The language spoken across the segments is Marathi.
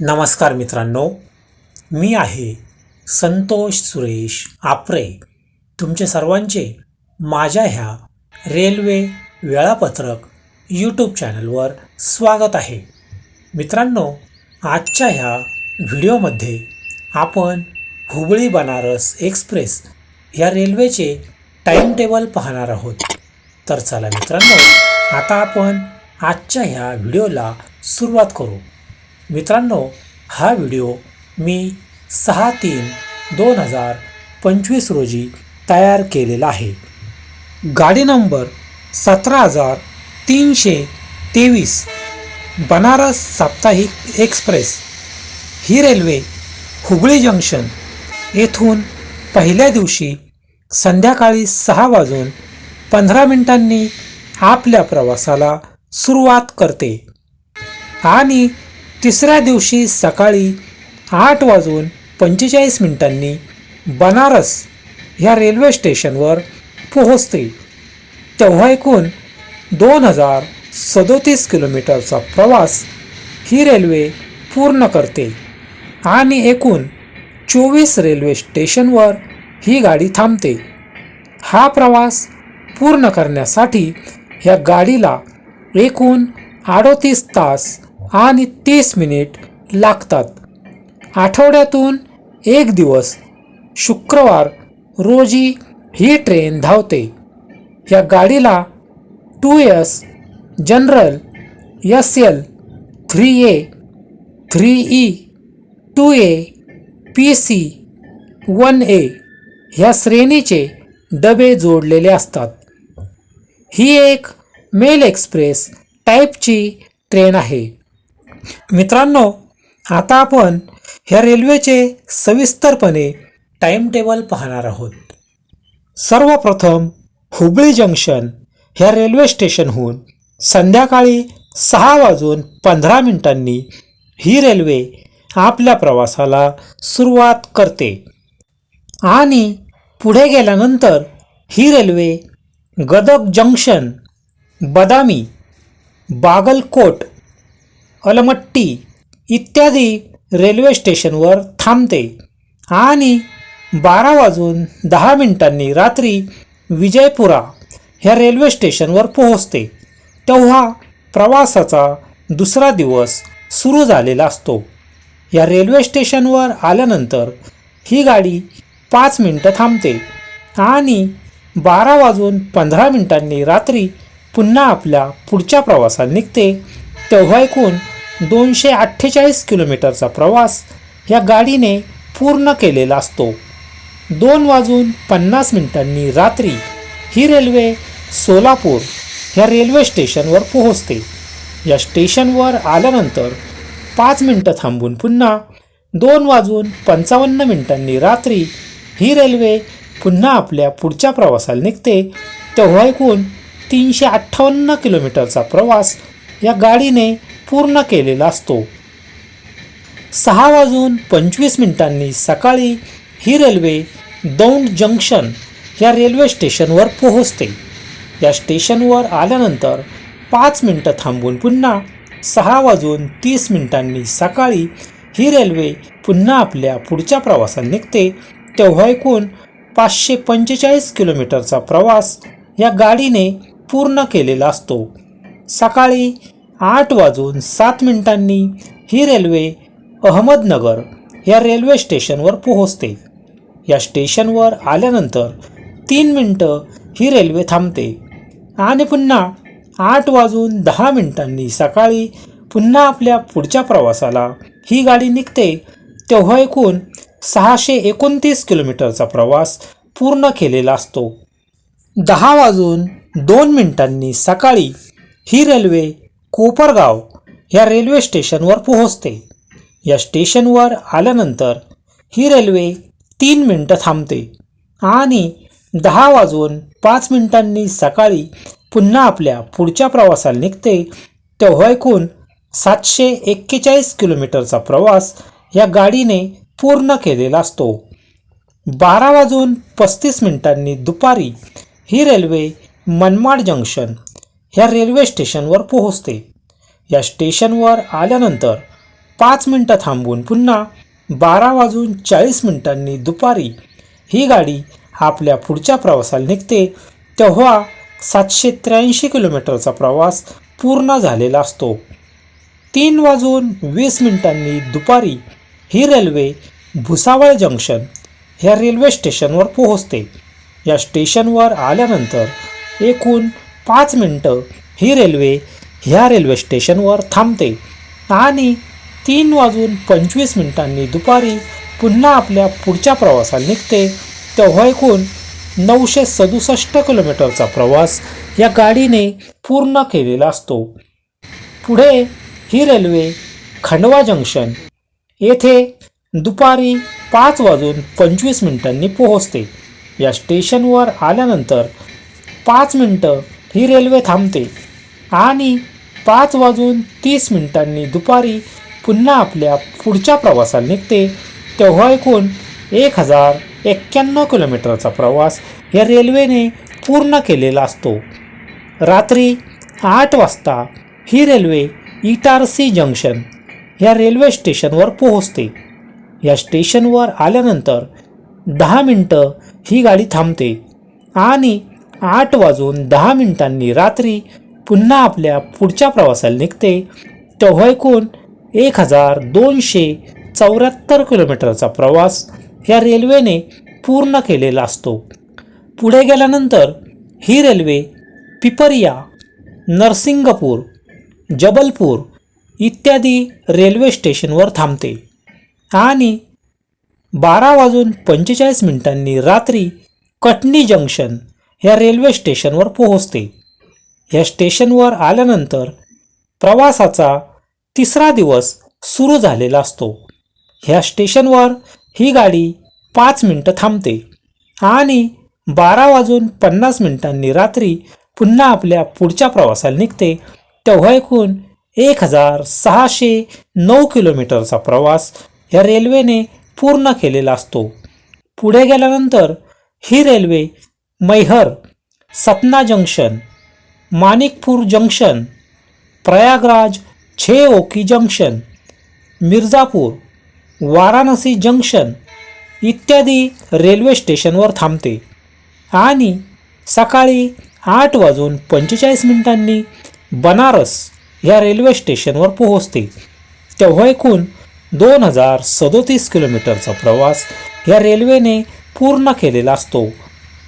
नमस्कार मित्रांनो मी आहे संतोष सुरेश आपरे. तुमचे सर्वांचे माझ्या ह्या रेल्वे वेळापत्रक यूट्यूब चॅनलवर स्वागत आहे. मित्रांनो आजच्या ह्या व्हिडिओमध्ये आपण हुबळी बनारस एक्सप्रेस या रेल्वेचे टाईमटेबल पाहणार आहोत. तर चला मित्रांनो आता आपण आजच्या ह्या व्हिडिओला सुरुवात करू. मित्रांनो हा व्हिडिओ मी सहा तीन दोन हजार पंचवीस रोजी तयार केलेला आहे. गाडी नंबर सतरा हजार तीनशे तेवीस बनारस साप्ताहिक एक्सप्रेस ही रेल्वे हुबळी जंक्शन येथून पहिल्या दिवशी संध्याकाळी सहा वाजून पंधरा मिनिटांनी आपल्या प्रवासाला सुरुवात करते. आणि तिसऱ्या दिवशी सकाळी आठ वाजून पंचेचाळीस मिनिटांनी बनारस ह्या रेल्वे स्टेशनवर पोहोचते. तेव्हा एकूण दोन हजार सदोतीस किलोमीटरचा प्रवास ही रेल्वे पूर्ण करते आणि एकूण चोवीस रेल्वे स्टेशनवर ही गाडी थांबते. हा प्रवास पूर्ण करण्यासाठी ह्या गाडीला एकूण अडोतीस तास आणि तीस मिनिट लागतात. आठवड्यातून एक दिवस शुक्रवार रोजी ही ट्रेन धावते. या गाडीला two S general S L three A three E two A P C one A ह्या श्रेणीचे डबे जोडलेले असतात. ही एक मेल एक्सप्रेस टाईपची ट्रेन आहे. मित्रांनो आता आपण ह्या रेल्वेचे सविस्तरपणे टाईम टेबल पाहणार आहोत. सर्वप्रथम हुबळी जंक्शन ह्या रेल्वे स्टेशनहून संध्याकाळी सहा वाजून पंधरा मिनिटांनी ही रेल्वे आपल्या प्रवासाला सुरुवात करते. आणि पुढे गेल्यानंतर ही रेल्वे गदक जंक्शन बदामी बागलकोट अलमट्टी इत्यादी रेल्वे स्टेशनवर थांबते आणि बारा वाजून दहा मिनिटांनी रात्री विजयपुरा ह्या रेल्वे स्टेशनवर पोहोचते. तेव्हा प्रवासाचा दुसरा दिवस सुरू झालेला असतो. या रेल्वे स्टेशनवर आल्यानंतर ही गाडी पाच मिनटं थांबते आणि बारा वाजून पंधरा मिनिटांनी रात्री पुन्हा आपल्या पुढच्या प्रवासात निघते. तेव्हा ऐकून दोनशे अठ्ठेचाळीस किलोमीटरचा प्रवास या गाडीने पूर्ण केलेला असतो. दोन वाजून पन्नास मिनिटांनी रात्री ही रेल्वे सोलापूर ह्या रेल्वे स्टेशनवर पोहोचते. या स्टेशनवर आल्यानंतर पाच मिनटं थांबून पुन्हा दोन वाजून पंचावन्न मिनिटांनी रात्री ही रेल्वे पुन्हा आपल्या पुढच्या प्रवासाला निघते. तेव्हा एकूण तीनशे अठ्ठावन्न किलोमीटरचा प्रवास या गाडीने पूर्ण केलेला असतो. सहा वाजून पंचवीस मिनिटांनी सकाळी ही रेल्वे दौंड जंक्शन या रेल्वे स्टेशनवर पोहोचते. या स्टेशनवर आल्यानंतर पाच मिनटं थांबून पुन्हा सहा वाजून तीस मिनिटांनी सकाळी ही रेल्वे पुन्हा आपल्या पुढच्या प्रवासात निघते. तेव्हा एकूण पाचशे पंचेचाळीस किलोमीटरचा प्रवास या गाडीने पूर्ण केलेला असतो. सकाळी आठ वाजून सात मिनिटांनी ही रेल्वे अहमदनगर या रेल्वे स्टेशनवर पोहोचते. या स्टेशनवर आल्यानंतर तीन मिनटं ही रेल्वे थांबते. आणि पुन्हा आठ वाजून दहा मिनिटांनी सकाळी पुन्हा आपल्या पुढच्या प्रवासाला ही गाडी निघते. तेव्हा एकूण सहाशे एकोणतीस किलोमीटरचा प्रवास पूर्ण केलेला असतो. दहा वाजून दोन मिनिटांनी सकाळी ही रेल्वे कोपरगाव या रेल्वे स्टेशनवर पोहोचते. या स्टेशनवर आल्यानंतर ही रेल्वे तीन मिनटं थांबते आणि दहा वाजून पाच मिनिटांनी सकाळी पुन्हा आपल्या पुढच्या प्रवासाला निघते. तेव्हा ऐकून सातशे एक्केचाळीस किलोमीटरचा प्रवास या गाडीने पूर्ण केलेला असतो. बारा वाजून पस्तीस मिनिटांनी दुपारी ही रेल्वे मनमाड जंक्शन ह्या रेल्वे स्टेशनवर पोहोचते. या स्टेशनवर आल्यानंतर पाच मिनटं थांबून पुन्हा बारा वाजून चाळीस मिनिटांनी दुपारी ही गाडी आपल्या पुढच्या प्रवासाला निघते तेव्हा सातशे त्र्याऐंशी किलोमीटरचा प्रवास पूर्ण झालेला असतो. तीन वाजून वीस मिनिटांनी दुपारी ही रेल्वे भुसावळ जंक्शन ह्या रेल्वे स्टेशनवर पोहोचते. या स्टेशनवर आल्यानंतर एकूण पाच मिनटं ही रेल्वे ह्या रेल्वे स्टेशनवर थांबते. आणि तीन वाजून पंचवीस मिनिटांनी दुपारी पुन्हा आपल्या पुढच्या प्रवासाला निघते. तेव्हा एकूण नऊशे सदुसष्ट किलोमीटरचा प्रवास या गाडीने पूर्ण केलेला असतो. पुढे ही रेल्वे खंडवा जंक्शन येथे दुपारी पाच वाजून पंचवीस मिनिटांनी पोहोचते. या स्टेशनवर आल्यानंतर पाच मिनटं ही रेल्वे थांबते. आणि पाच वाजून तीस मिनिटांनी दुपारी पुन्हा आपल्या पुढच्या प्रवासाला निघते तेव्हा एकूण एक हजार एक्क्याण्णव किलोमीटरचा प्रवास या रेल्वेने पूर्ण केलेला असतो. रात्री आठ वाजता ही रेल्वे इटारसी जंक्शन या रेल्वे स्टेशनवर पोहोचते. या स्टेशनवर आल्यानंतर दहा मिनटं ही गाडी थांबते आणि आठ वाजून दहा मिनिटांनी रात्री पुन्हा आपल्या पुढच्या प्रवासाला निघते. तेव्हा एकूण एक हजार दोनशे चौऱ्याहत्तर किलोमीटरचा प्रवास या रेल्वेने पूर्ण केलेला असतो. पुढे गेल्यानंतर ही रेल्वे पिपरिया नरसिंगपूर जबलपूर इत्यादी रेल्वे स्टेशनवर थांबते आणि बारा वाजून पंचेचाळीस मिनिटांनी रात्री कटनी जंक्शन या रेल्वे स्टेशनवर पोहोचते. या स्टेशनवर आल्यानंतर प्रवासाचा तिसरा दिवस सुरू झालेला असतो. ह्या स्टेशनवर ही गाडी पाच मिनटं थांबते आणि बारा वाजून पन्नास मिनिटांनी रात्री पुन्हा आपल्या पुढच्या प्रवासाला निघते. तेव्हा एकूण एक हजार सहाशे नऊ किलोमीटरचा प्रवास या रेल्वेने पूर्ण केलेला असतो. पुढे गेल्यानंतर ही railway Maihar Satna junction Manikpur junction Prayagraj Chheoki junction Mirzapur Varanasi junction इत्यादी रेल्वे स्टेशनवर थांबते. आणि सकाळी आठ वाजून पंचेचाळीस मिनिटांनी बनारस ह्या रेल्वे स्टेशनवर पोहोचते. तेव्हा एकूण दोन हजार सदोतीस किलोमीटरचा प्रवास या रेल्वेने पूर्ण केलेला असतो.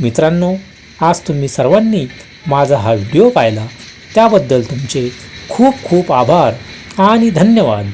मित्रांनो आज तुम्ही सर्वांनी माझा हा व्हिडिओ पाहिला. त्याबद्दल तुमचे खूप खूप आभार आणि धन्यवाद.